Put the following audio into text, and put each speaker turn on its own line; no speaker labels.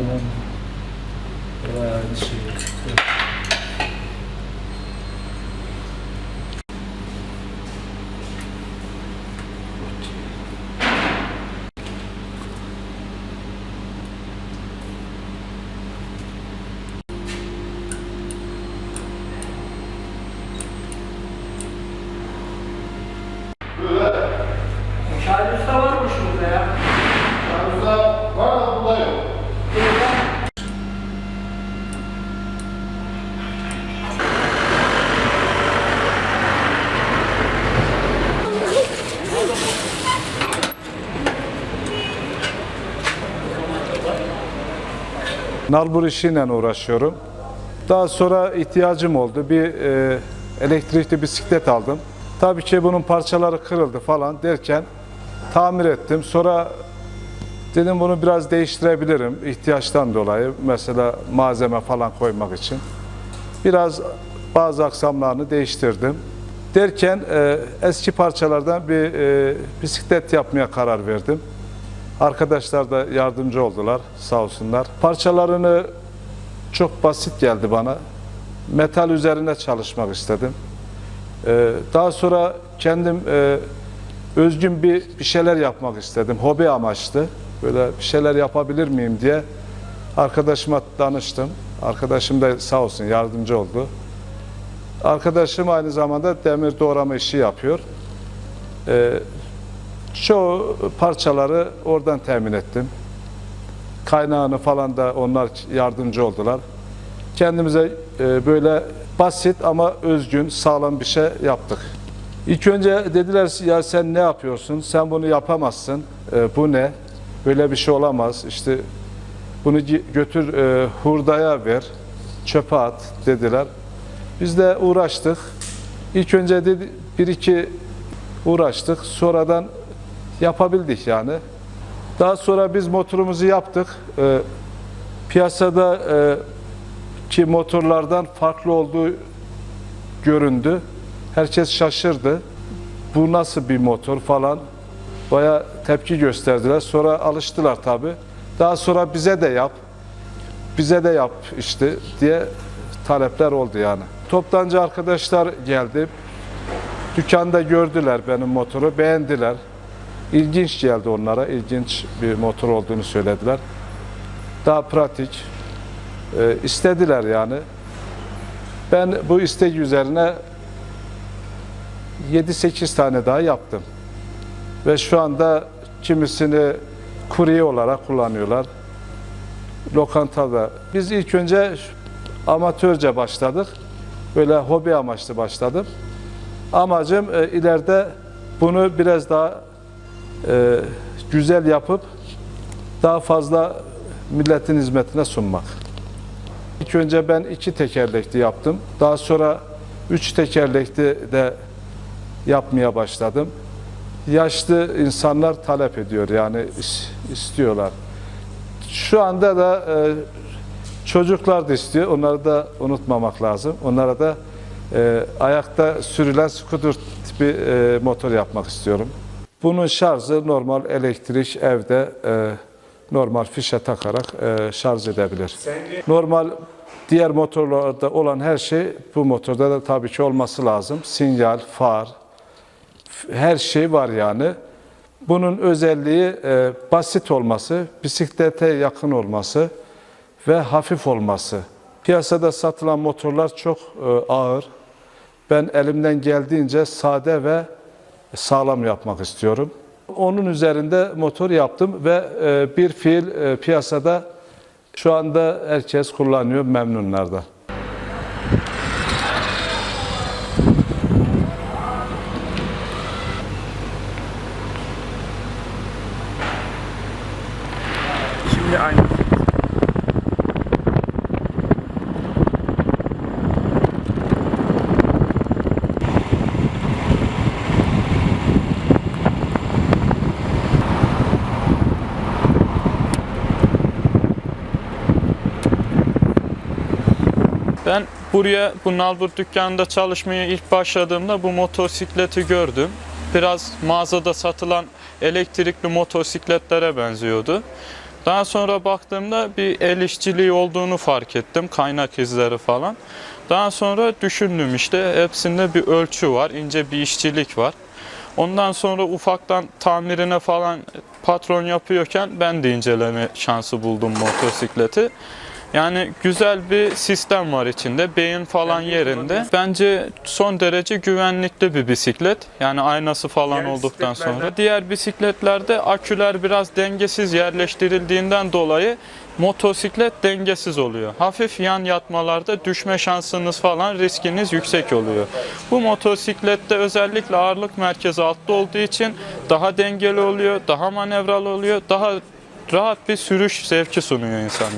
Aynen. Buraya aynı
Nalbur işiyle uğraşıyorum. Daha sonra ihtiyacım oldu. Bir e, elektrikli bisiklet aldım. Tabii ki bunun parçaları kırıldı falan derken tamir ettim. Sonra dedim bunu biraz değiştirebilirim ihtiyaçtan dolayı. Mesela malzeme falan koymak için. Biraz bazı aksamlarını değiştirdim. Derken e, eski parçalardan bir e, bisiklet yapmaya karar verdim. Arkadaşlar da yardımcı oldular sağ olsunlar. Parçalarını çok basit geldi bana. Metal üzerine çalışmak istedim. Ee, daha sonra kendim e, özgün bir, bir şeyler yapmak istedim. Hobi amaçlı. Böyle bir şeyler yapabilir miyim diye arkadaşıma danıştım. Arkadaşım da sağ olsun yardımcı oldu. Arkadaşım aynı zamanda demir doğrama işi yapıyor. Ee, çoğu parçaları oradan temin ettim. Kaynağını falan da onlar yardımcı oldular. Kendimize e, böyle basit ama özgün, sağlam bir şey yaptık. İlk önce dediler ya sen ne yapıyorsun? Sen bunu yapamazsın. E, bu ne? Böyle bir şey olamaz. İşte bunu götür e, hurdaya ver, çöpe at dediler. Biz de uğraştık. İlk önce dedi, bir iki uğraştık. Sonradan yapabildik yani. Daha sonra biz motorumuzu yaptık. Ee, piyasada e, ki motorlardan farklı olduğu göründü. Herkes şaşırdı. Bu nasıl bir motor falan. Baya tepki gösterdiler. Sonra alıştılar tabi. Daha sonra bize de yap, bize de yap işte diye talepler oldu yani. Toptancı arkadaşlar geldi. Dükkanda gördüler benim motoru, beğendiler. İlginç geldi onlara, ilginç bir motor olduğunu söylediler. Daha pratik, e, istediler yani. Ben bu istek üzerine 7-8 tane daha yaptım. Ve şu anda kimisini kurye olarak kullanıyorlar. Lokantada. Biz ilk önce amatörce başladık. Böyle hobi amaçlı başladım. Amacım e, ileride bunu biraz daha e, güzel yapıp daha fazla milletin hizmetine sunmak. İlk önce ben iki tekerlekli yaptım. Daha sonra üç tekerlekli de yapmaya başladım. Yaşlı insanlar talep ediyor yani is- istiyorlar. Şu anda da e, çocuklar da istiyor. Onları da unutmamak lazım. Onlara da e, ayakta sürülen skuter tipi motor yapmak istiyorum. Bunun şarjı normal elektrik evde e, normal fişe takarak e, şarj edebilir. Normal diğer motorlarda olan her şey bu motorda da tabii ki olması lazım. Sinyal, far, her şey var yani. Bunun özelliği e, basit olması, bisiklete yakın olması ve hafif olması. Piyasada satılan motorlar çok e, ağır. Ben elimden geldiğince sade ve sağlam yapmak istiyorum. Onun üzerinde motor yaptım ve e, bir fiil e, piyasada şu anda herkes kullanıyor, memnunlar da.
Şimdi aynı. Ben buraya bu Nalbur dükkanında çalışmaya ilk başladığımda bu motosikleti gördüm. Biraz mağazada satılan elektrikli motosikletlere benziyordu. Daha sonra baktığımda bir el işçiliği olduğunu fark ettim. Kaynak izleri falan. Daha sonra düşündüm işte hepsinde bir ölçü var, ince bir işçilik var. Ondan sonra ufaktan tamirine falan patron yapıyorken ben de inceleme şansı buldum motosikleti. Yani güzel bir sistem var içinde. Beyin falan yerinde. Bence son derece güvenlikli bir bisiklet. Yani aynası falan
Diğer
olduktan sonra. Diğer bisikletlerde aküler biraz dengesiz yerleştirildiğinden dolayı motosiklet dengesiz oluyor. Hafif yan yatmalarda düşme şansınız falan riskiniz yüksek oluyor. Bu motosiklette özellikle ağırlık merkezi altta olduğu için daha dengeli oluyor, daha manevralı oluyor, daha rahat bir sürüş zevki sunuyor insan.